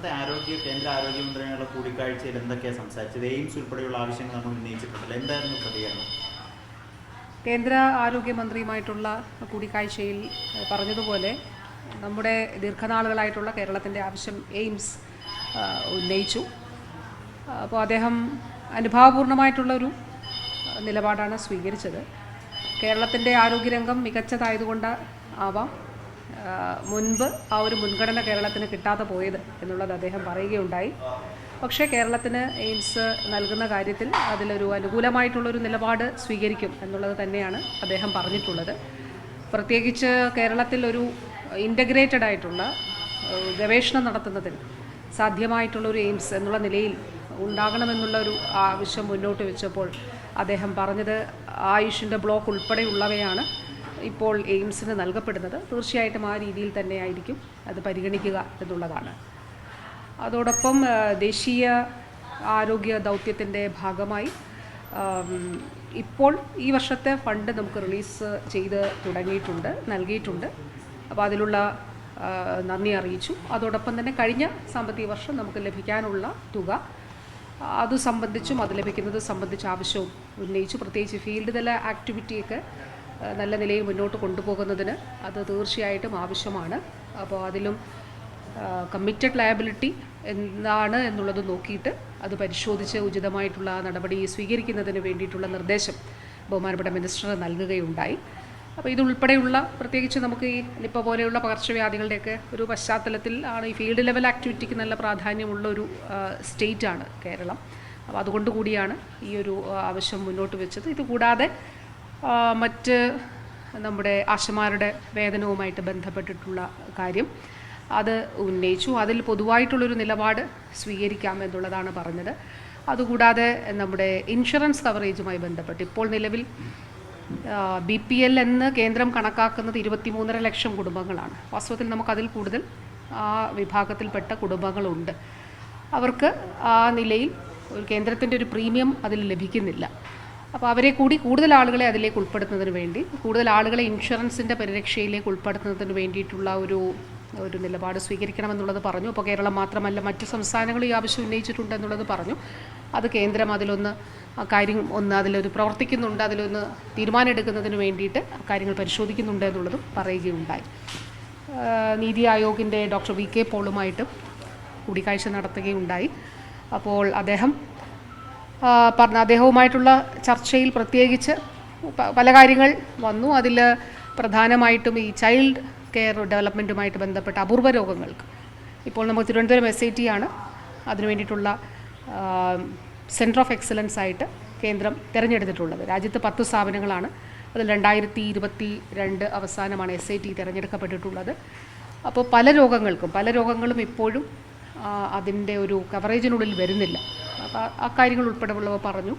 ഇന്നത്തെ ആരോഗ്യ കേന്ദ്ര ആരോഗ്യമന്ത്രിയുള്ള കൂടിക്കാഴ്ചയിൽ എന്തൊക്കെയാണ് സംസാരിച്ചത്? എയിംസ് ഉൾപ്പെടെയുള്ള ആവശ്യങ്ങൾ നമ്മൾ ഉന്നയിച്ചിട്ടുണ്ടല്ലോ. എന്തായിരുന്നു പ്രതികരണം? കേന്ദ്ര ആരോഗ്യമന്ത്രിയുമായിട്ടുള്ള കൂടിക്കാഴ്ചയിൽ പറഞ്ഞതുപോലെ നമ്മുടെ ദീർഘനാളുകളായിട്ടുള്ള കേരളത്തിന്റെ ആവശ്യം എയിംസ് ഉന്നയിച്ചു. അപ്പോൾ അദ്ദേഹം അനുഭാവപൂർണമായിട്ടുള്ളൊരു നിലപാടാണ് സ്വീകരിച്ചത്. കേരളത്തിന്റെ ആരോഗ്യരംഗം മികച്ചതായതുകൊണ്ട് ആവാം. മുൻപ് ആ ഒരു മുൻഗണന കേരളത്തിന് കിട്ടാതെ പോയത് എന്നുള്ളത് അദ്ദേഹം പറയുകയുണ്ടായി. പക്ഷേ കേരളത്തിന് എയിംസ് നൽകുന്ന കാര്യത്തിൽ അതിലൊരു അനുകൂലമായിട്ടുള്ളൊരു നിലപാട് സ്വീകരിക്കും എന്നുള്ളത് തന്നെയാണ് അദ്ദേഹം പറഞ്ഞിട്ടുള്ളത്. പ്രത്യേകിച്ച് കേരളത്തിൽ ഒരു ഇന്റഗ്രേറ്റഡ് ആയിട്ടുള്ള ഗവേഷണം നടത്തുന്നതിൽ സാധ്യമായിട്ടുള്ള ഒരു എയിംസ് എന്നുള്ള നിലയിൽ ഉണ്ടാകണമെന്നുള്ള ഒരു ആവശ്യം മുന്നോട്ട് വെച്ചപ്പോൾ അദ്ദേഹം പറഞ്ഞത് ആയുഷിന്റെ ബ്ലോക്ക് ഉൾപ്പെടെയുള്ളവയാണ്. ഇപ്പോൾ എയിംസിന് നൽകപ്പെടുന്നത് തീർച്ചയായിട്ടും ആ രീതിയിൽ തന്നെയായിരിക്കും അത് പരിഗണിക്കുക എന്നുള്ളതാണ്. അതോടൊപ്പം ദേശീയ ആരോഗ്യ ദൗത്യത്തിന്റെ ഭാഗമായി ഇപ്പോൾ ഈ വർഷത്തെ ഫണ്ട് നമുക്ക് റിലീസ് ചെയ്ത് തുടങ്ങിയിട്ടുണ്ട് നൽകിയിട്ടുണ്ട്. അപ്പോൾ അതിലുള്ള നന്ദി അറിയിച്ചു. അതോടൊപ്പം തന്നെ കഴിഞ്ഞ സാമ്പത്തിക വർഷം നമുക്ക് ലഭിക്കാനുള്ള തുക അത് സംബന്ധിച്ചും അത് ലഭിക്കുന്നത് സംബന്ധിച്ച് ആവശ്യവും ഉന്നയിച്ചു. പ്രത്യേകിച്ച് ഫീൽഡ് തല ആക്ടിവിറ്റിയൊക്കെ നല്ല നിലയിൽ മുന്നോട്ട് കൊണ്ടുപോകുന്നതിന് അത് തീർച്ചയായിട്ടും ആവശ്യമാണ്. അപ്പോൾ അതിലും കമ്മിറ്റഡ് ലയബിലിറ്റി എന്താണ് എന്നുള്ളത് നോക്കിയിട്ട് അത് പരിശോധിച്ച് ഉചിതമായിട്ടുള്ള നടപടി സ്വീകരിക്കുന്നതിന് വേണ്ടിയിട്ടുള്ള നിർദ്ദേശം ബഹുമാനപ്പെട്ട മിനിസ്റ്റർ നൽകുകയുണ്ടായി. അപ്പോൾ ഇതുൾപ്പെടെയുള്ള പ്രത്യേകിച്ച് നമുക്ക് ഈ നിപ്പ പോലെയുള്ള പകർച്ചവ്യാധികളുടെയൊക്കെ ഒരു പശ്ചാത്തലത്തിൽ ആണ് ഈ ഫീൽഡ് ലെവൽ ആക്ടിവിറ്റിക്ക് നല്ല പ്രാധാന്യമുള്ള ഒരു സ്റ്റേറ്റാണ് കേരളം. അപ്പോൾ അതുകൊണ്ട് കൂടിയാണ് ഈ ഒരു ആവശ്യം മുന്നോട്ട് വെച്ചത്. ഇതുകൂടാതെ ആ, മറ്റ് നമ്മുടെ ആശമാരുടെ വേതനവുമായിട്ട് ബന്ധപ്പെട്ടിട്ടുള്ള കാര്യം അത് ഉന്നയിച്ചു. അതിൽ പൊതുവായിട്ടുള്ളൊരു നിലപാട് സ്വീകരിക്കാം എന്നുള്ളതാണ് പറഞ്ഞത്. അതുകൂടാതെ നമ്മുടെ ഇൻഷുറൻസ് കവറേജുമായി ബന്ധപ്പെട്ട് ഇപ്പോൾ നിലവിൽ ബി പി എൽ എന്ന് കേന്ദ്രം കണക്കാക്കുന്നത് ഇരുപത്തിമൂന്നര ലക്ഷം കുടുംബങ്ങളാണ്. വാസ്തവത്തിൽ നമുക്കതിൽ കൂടുതൽ ആ വിഭാഗത്തിൽപ്പെട്ട കുടുംബങ്ങളുണ്ട്. അവർക്ക് ആ നിലയിൽ ഒരു കേന്ദ്രത്തിന്റെ ഒരു പ്രീമിയം അതിൽ ലഭിക്കുന്നില്ല. അപ്പോൾ അവരെ കൂടി കൂടുതൽ ആളുകളെ അതിലേക്ക് ഉൾപ്പെടുത്തുന്നതിന് വേണ്ടി കൂടുതൽ ആളുകളെ ഇൻഷുറൻസിന്റെ പരിരക്ഷയിലേക്ക് ഉൾപ്പെടുത്തുന്നതിന് വേണ്ടിയിട്ടുള്ള ഒരു ഒരു നിലപാട് സ്വീകരിക്കണമെന്നുള്ളത് പറഞ്ഞു. അപ്പോൾ കേരളം മാത്രമല്ല മറ്റ് സംസ്ഥാനങ്ങളും ഈ ആവശ്യം ഉന്നയിച്ചിട്ടുണ്ട് എന്നുള്ളത് പറഞ്ഞു. അത് കേന്ദ്രം അതിലൊന്ന് കാര്യം ഒന്ന് അതിലൊരു പ്രവർത്തിക്കുന്നുണ്ട് അതിലൊന്ന് തീരുമാനമെടുക്കുന്നതിന് വേണ്ടിയിട്ട് കാര്യങ്ങൾ പരിശോധിക്കുന്നുണ്ട് എന്നുള്ളതും പറയുകയുണ്ടായി. നീതി ആയോഗിന്റെ ഡോക്ടർ വി കെ പോളുമായിട്ടും കൂടിക്കാഴ്ച നടത്തുകയുണ്ടായി. അപ്പോൾ അദ്ദേഹം പറഞ്ഞ അദ്ദേഹവുമായിട്ടുള്ള ചർച്ചയിൽ പ്രത്യേകിച്ച് പല കാര്യങ്ങൾ വന്നു. അതിൽ പ്രധാനമായിട്ടും ഈ ചൈൽഡ് കെയർ ഡെവലപ്മെന്റുമായിട്ട് ബന്ധപ്പെട്ട അപൂർവ രോഗങ്ങൾക്ക്. ഇപ്പോൾ നമുക്ക് തിരുവനന്തപുരം എസ് ഐ ടി ആണ്. അതിനു വേണ്ടിയിട്ടുള്ള സെന്റർ ഓഫ് എക്സലൻസ് ആയിട്ട് കേന്ദ്രം തിരഞ്ഞെടുത്തിട്ടുള്ളത്. രാജ്യത്ത് പത്ത് സ്ഥാപനങ്ങളാണ്. അതിൽ രണ്ടായിരത്തി ഇരുപത്തി രണ്ട് അവസാനമാണ് എസ് ഐ ടി തിരഞ്ഞെടുക്കപ്പെട്ടിട്ടുള്ളത്. അപ്പോൾ പല രോഗങ്ങൾക്കും പല രോഗങ്ങളും ഇപ്പോഴും അതിന്റെ ഒരു കവറേജിനുള്ളിൽ വരുന്നില്ല. കാര്യങ്ങൾ ഉൾപ്പെടെയുള്ളവ പറഞ്ഞു.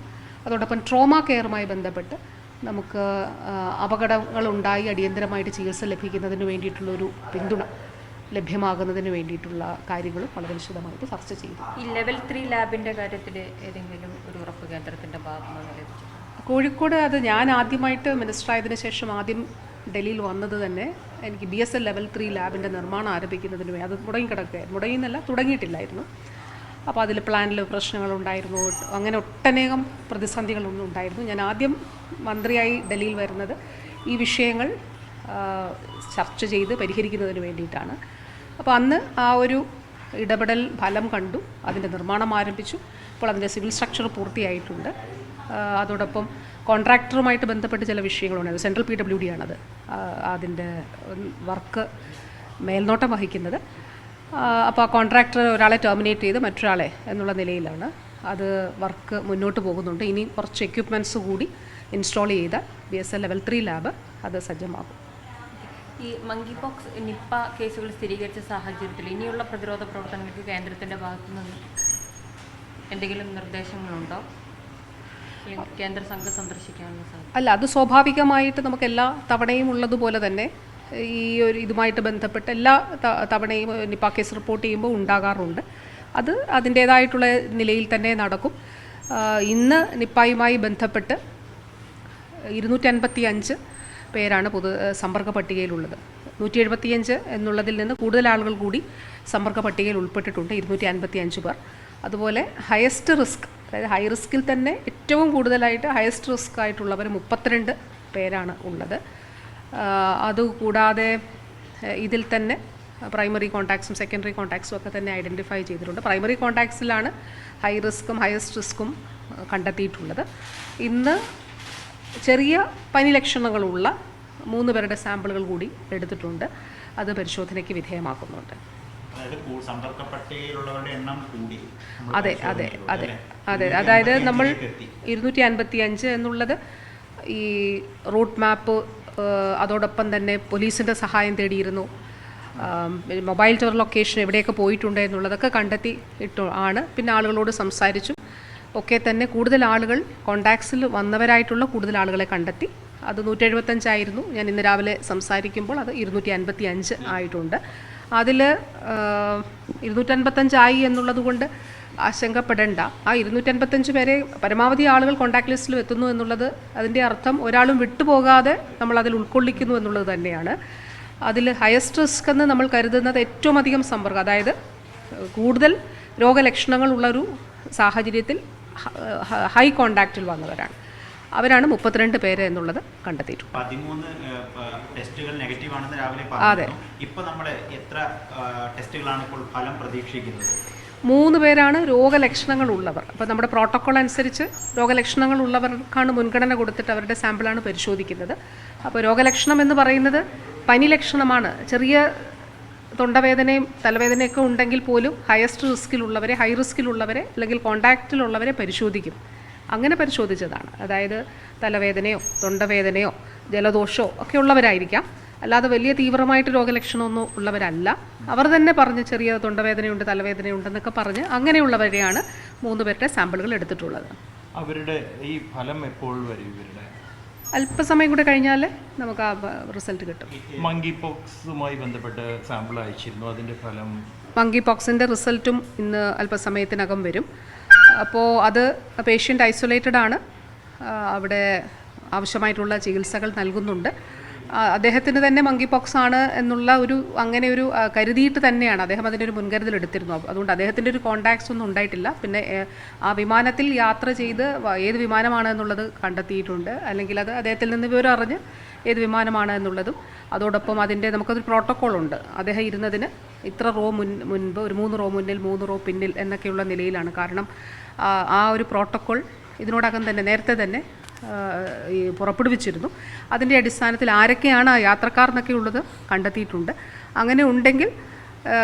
അതോടൊപ്പം ട്രോമ കെയറുമായി ബന്ധപ്പെട്ട് നമുക്ക് അപകടങ്ങൾ അപകടങ്ങളുണ്ടായി അടിയന്തരമായിട്ട് ചികിത്സ ലഭിക്കുന്നതിന് വേണ്ടിയിട്ടുള്ളൊരു പിന്തുണ ലഭ്യമാകുന്നതിന് വേണ്ടിയിട്ടുള്ള കാര്യങ്ങളും വളരെ വിശദമായിട്ട് ചർച്ച ചെയ്തു. ഈ ലെവൽ ത്രീ ലാബിന്റെ കാര്യത്തിൽ ഏതെങ്കിലും ഒരു ഉറപ്പ് കേന്ദ്രത്തിന്റെ ഭാഗമായി കോഴിക്കോട് അത് ഞാൻ ആദ്യമായിട്ട് മിനിസ്റ്റർ ആയതിനു ശേഷം ആദ്യം ഡൽഹിയിൽ വന്നത് തന്നെ എനിക്ക് B S L level three ലാബിന്റെ നിർമ്മാണം ആരംഭിക്കുന്നതിന് വേണ്ടി അത് തുടങ്ങി കിടക്കുകയായിരുന്നു തുടങ്ങിയെന്നല്ല തുടങ്ങിയിട്ടില്ലായിരുന്നു. അപ്പോൾ അതിൽ പ്ലാനിൽ പ്രശ്നങ്ങളുണ്ടായിരുന്നു. അങ്ങനെ ഒട്ടനേകം പ്രതിസന്ധികളൊന്നും ഉണ്ടായിരുന്നു. ഞാൻ ആദ്യം മന്ത്രിയായി ഡൽഹിയിൽ വരുന്നത് ഈ വിഷയങ്ങൾ ചർച്ച ചെയ്ത് പരിഹരിക്കുന്നതിന് വേണ്ടിയിട്ടാണ്. അപ്പോൾ അന്ന് ആ ഒരു ഇടപെടൽ ഫലം കണ്ടു. അതിന്റെ നിർമ്മാണം ആരംഭിച്ചു. ഇപ്പോൾ അതിന്റെ സിവിൽ സ്ട്രക്ചർ പൂർത്തിയായിട്ടുണ്ട്. അതോടൊപ്പം കോൺട്രാക്ടറുമായിട്ട് ബന്ധപ്പെട്ട് ചില വിഷയങ്ങളുണ്ട്. സെൻട്രൽ പി ഡബ്ല്യു ഡി ആണത്. അതിന്റെ വർക്ക് മേൽനോട്ടം വഹിക്കുന്നത്. അപ്പോൾ ആ കോൺട്രാക്ടർ ഒരാളെ ടെർമിനേറ്റ് ചെയ്ത് മറ്റൊരാളെ എന്നുള്ള നിലയിലാണ്. അത് വർക്ക് മുന്നോട്ട് പോകുന്നുണ്ട്. ഇനി കുറച്ച് എക്യുപ്മെന്റ്സ് കൂടി ഇൻസ്റ്റാൾ ചെയ്ത B S L level three lab അത് സജ്ജമാകും ഈ മങ്കി പോക്സ് നിപ്പ കേസുകൾ സ്ഥിരീകരിച്ച സാഹചര്യത്തിൽ ഇനിയുള്ള പ്രതിരോധ പ്രവർത്തനങ്ങൾക്ക് കേന്ദ്രത്തിന്റെ ഭാഗത്തു നിന്ന് എന്തെങ്കിലും നിർദ്ദേശങ്ങളുണ്ടോ? കേന്ദ്ര സംഘം സന്ദർശിക്കാനുള്ള അല്ല അത് സ്വാഭാവികമായിട്ട് നമുക്ക് എല്ലാ തവണയും ഉള്ളതുപോലെ തന്നെ ഈ ഒരു ഇതുമായിട്ട് ബന്ധപ്പെട്ട് എല്ലാ തവണയും നിപ്പ കേസ് റിപ്പോർട്ട് ചെയ്യുമ്പോൾ ഉണ്ടാകാറുണ്ട്. അത് അതിന്റേതായിട്ടുള്ള നിലയിൽ തന്നെ നടക്കും. ഇന്ന് നിപ്പായുമായി ബന്ധപ്പെട്ട് ഇരുന്നൂറ്റി അൻപത്തി അഞ്ച് പേരാണ് പൊതു സമ്പർക്ക പട്ടികയിലുള്ളത്. നൂറ്റി എഴുപത്തിയഞ്ച് എന്നുള്ളതിൽ നിന്ന് കൂടുതൽ ആളുകൾ കൂടി സമ്പർക്ക പട്ടികയിൽ ഉൾപ്പെട്ടിട്ടുണ്ട് ഇരുന്നൂറ്റി അൻപത്തി അഞ്ച് പേർ. അതുപോലെ ഹയസ്റ്റ് റിസ്ക് അതായത് ഹൈ റിസ്കിൽ തന്നെ ഏറ്റവും കൂടുതലായിട്ട് ഹയസ്റ്റ് റിസ്ക് ആയിട്ടുള്ളവർ മുപ്പത്തിരണ്ട് പേരാണ് ഉള്ളത്. അതുകൂടാതെ ഇതിൽ തന്നെ പ്രൈമറി കോൺടാക്ട്സും സെക്കൻഡറി കോൺടാക്ട്സും ഒക്കെ തന്നെ ഐഡന്റിഫൈ ചെയ്തിട്ടുണ്ട്. പ്രൈമറി കോൺടാക്ട്സിലാണ് ഹൈ റിസ്ക്കും ഹയസ്റ്റ് റിസ്ക്കും കണ്ടെത്തിയിട്ടുള്ളത്. ഇന്ന് ചെറിയ പനി ലക്ഷണങ്ങളുള്ള മൂന്ന് പേരുടെ സാമ്പിളുകൾ കൂടി എടുത്തിട്ടുണ്ട്. അത് പരിശോധനയ്ക്ക് വിധേയമാക്കുന്നുണ്ട്. അതെ അതെ അതെ. അതെ അതായത് നമ്മൾ ഇരുന്നൂറ്റി അൻപത്തി അഞ്ച് എന്നുള്ളത് ഈ റൂട്ട് മാപ്പ് അതോടൊപ്പം തന്നെ പോലീസിന്റെ സഹായം തേടിയിരുന്നു. മൊബൈൽ ടവർ ലൊക്കേഷൻ എവിടെയൊക്കെ പോയിട്ടുണ്ട് എന്നുള്ളതൊക്കെ കണ്ടെത്തി ഇട്ടു ആണ്. പിന്നെ ആളുകളോട് സംസാരിച്ചു. ഒക്കെ തന്നെ കൂടുതൽ ആളുകൾ കോണ്ടാക്ട്സിൽ വന്നവരായിട്ടുള്ള കൂടുതൽ ആളുകളെ കണ്ടെത്തി. അത് നൂറ്റി എഴുപത്തഞ്ചായിരുന്നു ഞാൻ ഇന്ന് രാവിലെ സംസാരിക്കുമ്പോൾ അത് ഇരുന്നൂറ്റി അൻപത്തി അഞ്ച് ആയിട്ടുണ്ട് അതിൽ ഇരുന്നൂറ്റൻപത്തഞ്ചായി എന്നുള്ളത് കൊണ്ട് ആശങ്കപ്പെടേണ്ട. ആ ഇരുന്നൂറ്റൻപത്തഞ്ച് പേരെ പരമാവധി ആളുകൾ കോൺടാക്ട് ലിസ്റ്റിൽ എത്തുന്നു എന്നുള്ളത് അതിന്റെ അർത്ഥം ഒരാളും വിട്ടുപോകാതെ നമ്മൾ അതിൽ ഉൾക്കൊള്ളിക്കുന്നു എന്നുള്ളത് തന്നെയാണ്. അതിൽ ഹയസ്റ്റ് റിസ്ക് എന്ന് നമ്മൾ കരുതുന്നത് ഏറ്റവും അധികം സമ്പർക്കം അതായത് കൂടുതൽ രോഗലക്ഷണങ്ങൾ രോഗലക്ഷണങ്ങളുള്ളൊരു സാഹചര്യത്തിൽ ഹൈ കോണ്ടാക്റ്റിൽ വന്നവരാണ്. അവരാണ് മുപ്പത്തിരണ്ട് പേര് എന്നുള്ളത് കണ്ടെത്തിയിട്ടുള്ളത് പതിമൂന്ന് ടെസ്റ്റുകൾ നെഗറ്റീവ് ആണെന്ന് രാവിലെ അതെ. ഇപ്പൊ നമ്മൾ എത്ര ടെസ്റ്റുകളാണ് ഇപ്പോൾ ഫലം പ്രതീക്ഷിക്കുന്നത്? മൂന്ന് പേരാണ് രോഗലക്ഷണങ്ങൾ ഉള്ളവർ അപ്പോൾ നമ്മുടെ പ്രോട്ടോക്കോൾ അനുസരിച്ച് രോഗലക്ഷണങ്ങൾ ഉള്ളവർക്കാണ് മുൻഗണന കൊടുത്തിട്ട് അവരുടെ സാമ്പിളാണ് പരിശോധിക്കുന്നത്. അപ്പോൾ രോഗലക്ഷണം എന്ന് പറയുന്നത് പനി ലക്ഷണമാണ് ചെറിയ തൊണ്ടവേദനയും തലവേദനയൊക്കെ ഉണ്ടെങ്കിൽ പോലും ഹയസ്റ്റ് റിസ്കിലുള്ളവരെ ഹൈ റിസ്കിലുള്ളവരെ അല്ലെങ്കിൽ കോണ്ടാക്റ്റിലുള്ളവരെ പരിശോധിക്കും. അങ്ങനെ പരിശോധിച്ചതാണ്. അതായത് തലവേദനയോ തൊണ്ടവേദനയോ ജലദോഷമോ ഒക്കെ ഉള്ളവരായിരിക്കാം. അല്ലാതെ വലിയ തീവ്രമായിട്ട് രോഗലക്ഷണമൊന്നും ഉള്ളവരല്ല. അവർ തന്നെ പറഞ്ഞ് ചെറിയ തൊണ്ടവേദനയുണ്ട് തലവേദനയുണ്ടെന്നൊക്കെ പറഞ്ഞ് അങ്ങനെയുള്ളവരെയാണ് മൂന്ന് പേരുടെ സാമ്പിളുകൾ എടുത്തിട്ടുള്ളത്. അവരുടെ ഈ ഫലം എപ്പോൾ വരും ഇവരുടെ? അല്പസമയം കൂടെ കഴിഞ്ഞാൽ നമുക്ക് ആ റിസൾട്ട് കിട്ടും. മങ്കി പോക്സുമായി ബന്ധപ്പെട്ട് സാമ്പിൾ അയച്ചിരുന്നു അതിന്റെ ഫലം? മങ്കി പോക്സിന്റെ റിസൾട്ടും ഇന്ന് അല്പസമയത്തിനകം വരും. അപ്പോൾ അത് പേഷ്യന്റ് ഐസൊലേറ്റഡ് ആണ് അവിടെ ആവശ്യമായിട്ടുള്ള ചികിത്സകൾ നൽകുന്നുണ്ട്. അദ്ദേഹത്തിന് തന്നെ മങ്കി പോക്സ് ആണ് എന്നുള്ള ഒരു അങ്ങനെ ഒരു കരുതിയിട്ട് തന്നെയാണ് അദ്ദേഹം അതിനൊരു മുൻകരുതൽ എടുത്തിരുന്നു അതുകൊണ്ട് അദ്ദേഹത്തിന്റെ ഒരു കോണ്ടാക്ട്സ് ഒന്നും ഉണ്ടായിട്ടില്ല. പിന്നെ ആ വിമാനത്തിൽ യാത്ര ചെയ്ത് ഏത് വിമാനമാണ് എന്നുള്ളത് കണ്ടെത്തിയിട്ടുണ്ട്. അല്ലെങ്കിൽ അത് അദ്ദേഹത്തിൽ നിന്ന് വിവരം അറിഞ്ഞ് ഏത് വിമാനമാണ് എന്നുള്ളതും. അതോടൊപ്പം അതിന്റെ നമുക്കൊരു പ്രോട്ടോക്കോൾ ഉണ്ട്. അദ്ദേഹം ഇരുന്നതിന് ഇത്ര റോ മുൻ മുൻപ് ഒരു മൂന്ന് റോ മുന്നിൽ മൂന്ന് റോ പിന്നിൽ എന്നൊക്കെയുള്ള നിലയിലാണ്. കാരണം ആ, ഒരു പ്രോട്ടോക്കോൾ ഇതിനോടകം തന്നെ നേരത്തെ തന്നെ ഈ പുറപ്പെടുവിച്ചിരുന്നു. അതിന്റെ അടിസ്ഥാനത്തിൽ ആരൊക്കെയാണ് ആ യാത്രക്കാർ എന്നൊക്കെ ഉള്ളത് കണ്ടെത്തിയിട്ടുണ്ട്. അങ്ങനെ ഉണ്ടെങ്കിൽ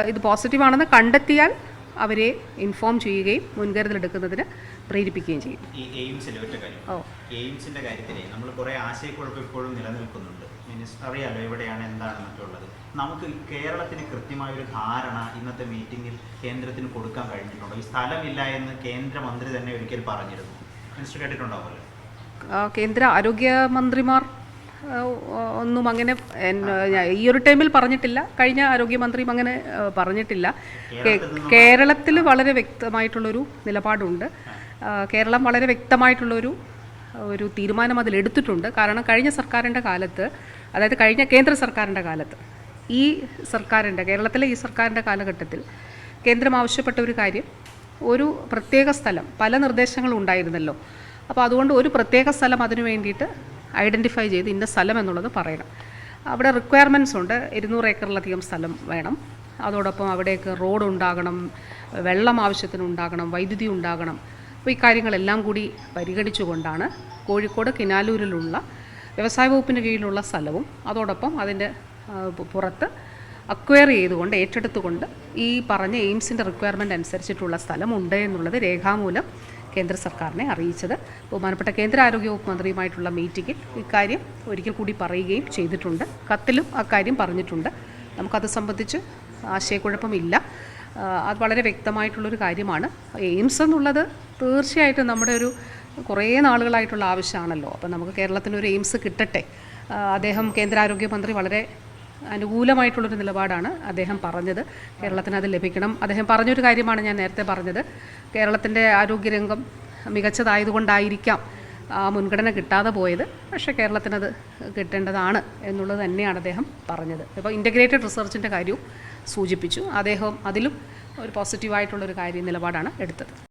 ഇത് പോസിറ്റീവാണെന്ന് കണ്ടെത്തിയാൽ അവരെ ഇൻഫോം ചെയ്യുകയും മുൻകരുതലെടുക്കുന്നതിന് പ്രേരിപ്പിക്കുകയും ചെയ്യും. ഈ എയിംസിലെ ഒറ്റ കാര്യം. ഓ. എയിംസിന്റെ കാര്യത്തിൽ നമ്മൾ കുറേ ആശയക്കുഴപ്പം ഇപ്പോഴും നിലനിൽക്കുന്നുണ്ട്. മിനിസ്റ്റർ അറിയാലോ എവിടെയാണ് എന്താണ് ഉള്ളത്. നമുക്ക് കേരളത്തിന് കൃത്യമായ ഒരു ധാരണ ഇന്നത്തെ മീറ്റിംഗിൽ കേന്ദ്രത്തിന് കൊടുക്കാൻ കഴിഞ്ഞിട്ടുണ്ടോ? ഈ സ്ഥലമില്ല എന്ന് കേന്ദ്രമന്ത്രി തന്നെ ഒരിക്കൽ പറഞ്ഞിരുന്നു. മിനിസ്റ്റർ കേട്ടിട്ടുണ്ടാവുമല്ലോ കേന്ദ്ര ആരോഗ്യമന്ത്രിമാർ ഒന്നും അങ്ങനെ ഈ ഒരു ടൈമിൽ പറഞ്ഞിട്ടില്ല. കഴിഞ്ഞ ആരോഗ്യമന്ത്രിയും അങ്ങനെ പറഞ്ഞിട്ടില്ല. കേരളത്തിൽ വളരെ വ്യക്തമായിട്ടുള്ളൊരു നിലപാടുണ്ട്. കേരളം വളരെ വ്യക്തമായിട്ടുള്ളൊരു ഒരു തീരുമാനം അതിലെടുത്തിട്ടുണ്ട് കാരണം കഴിഞ്ഞ സർക്കാരിന്റെ കാലത്ത് അതായത് കഴിഞ്ഞ കേന്ദ്ര സർക്കാരിന്റെ കാലത്ത് ഈ സർക്കാരിന്റെ കേരളത്തിലെ ഈ സർക്കാരിന്റെ കാലഘട്ടത്തിൽ കേന്ദ്രം ആവശ്യപ്പെട്ട ഒരു കാര്യം ഒരു പ്രത്യേക സ്ഥലം പല നിർദ്ദേശങ്ങളും ഉണ്ടായിരുന്നല്ലോ. അപ്പോൾ അതുകൊണ്ട് ഒരു പ്രത്യേക സ്ഥലം അതിനു വേണ്ടിയിട്ട് ഐഡന്റിഫൈ ചെയ്ത് ഇന്ന സ്ഥലം എന്നുള്ളത് പറയണം. അവിടെ റിക്വയർമെന്റ്സ് ഉണ്ട്. ഇരുന്നൂറ് ഏക്കറിലധികം സ്ഥലം വേണം. അതോടൊപ്പം അവിടേക്ക് റോഡ് ഉണ്ടാകണം വെള്ളം ആവശ്യത്തിന് ഉണ്ടാകണം വൈദ്യുതി ഉണ്ടാകണം. അപ്പോൾ ഈ കാര്യങ്ങളെല്ലാം കൂടി പരിഗണിച്ചുകൊണ്ടാണ് കോഴിക്കോട് കിനാലൂരിലുള്ള വ്യവസായ വകുപ്പിന് കീഴിലുള്ള സ്ഥലവും അതോടൊപ്പം അതിന്റെ പുറത്ത് അക്വയർ ചെയ്തുകൊണ്ട് ഏറ്റെടുത്തുകൊണ്ട് ഈ പറഞ്ഞ എയിംസിന്റെ റിക്വയർമെന്റ് അനുസരിച്ചിട്ടുള്ള സ്ഥലമുണ്ട് എന്നുള്ളത് രേഖാമൂലം കേന്ദ്ര സർക്കാരിനെ അറിയിച്ചത്. ബഹുമാനപ്പെട്ട കേന്ദ്ര ആരോഗ്യവകുപ്പ് മന്ത്രിയുമായിട്ടുള്ള മീറ്റിങ്ങിൽ ഇക്കാര്യം ഒരിക്കൽ കൂടി പറയുകയും ചെയ്തിട്ടുണ്ട്. കത്തിലും അക്കാര്യം പറഞ്ഞിട്ടുണ്ട്. നമുക്കത് സംബന്ധിച്ച് ആശയക്കുഴപ്പമില്ല. അത് വളരെ വ്യക്തമായിട്ടുള്ളൊരു കാര്യമാണ്. എയിംസ് എന്നുള്ളത് തീർച്ചയായിട്ടും നമ്മുടെ ഒരു കുറേ നാളുകളായിട്ടുള്ള ആവശ്യമാണല്ലോ. അപ്പം നമുക്ക് കേരളത്തിനൊരു എയിംസ് കിട്ടട്ടെ. അദ്ദേഹം കേന്ദ്ര ആരോഗ്യമന്ത്രി വളരെ അനുകൂലമായിട്ടുള്ളൊരു നിലപാടാണ് അദ്ദേഹം പറഞ്ഞത്. കേരളത്തിന് അത് ലഭിക്കണം. അദ്ദേഹം പറഞ്ഞൊരു കാര്യമാണ് ഞാൻ നേരത്തെ പറഞ്ഞത്. കേരളത്തിന്റെ ആരോഗ്യരംഗം മികച്ചതായതുകൊണ്ടായിരിക്കാം മുൻഗണന കിട്ടാതെ പോയത്. പക്ഷേ കേരളത്തിനത് കിട്ടേണ്ടതാണ് എന്നുള്ളത് തന്നെയാണ് അദ്ദേഹം പറഞ്ഞത്. ഇപ്പോൾ ഇന്റഗ്രേറ്റഡ് റിസർച്ചിന്റെ കാര്യവും സൂചിപ്പിച്ചു. അദ്ദേഹം അതിലും ഒരു പോസിറ്റീവായിട്ടുള്ളൊരു കാര്യം നിലപാടാണ് എടുത്തത്.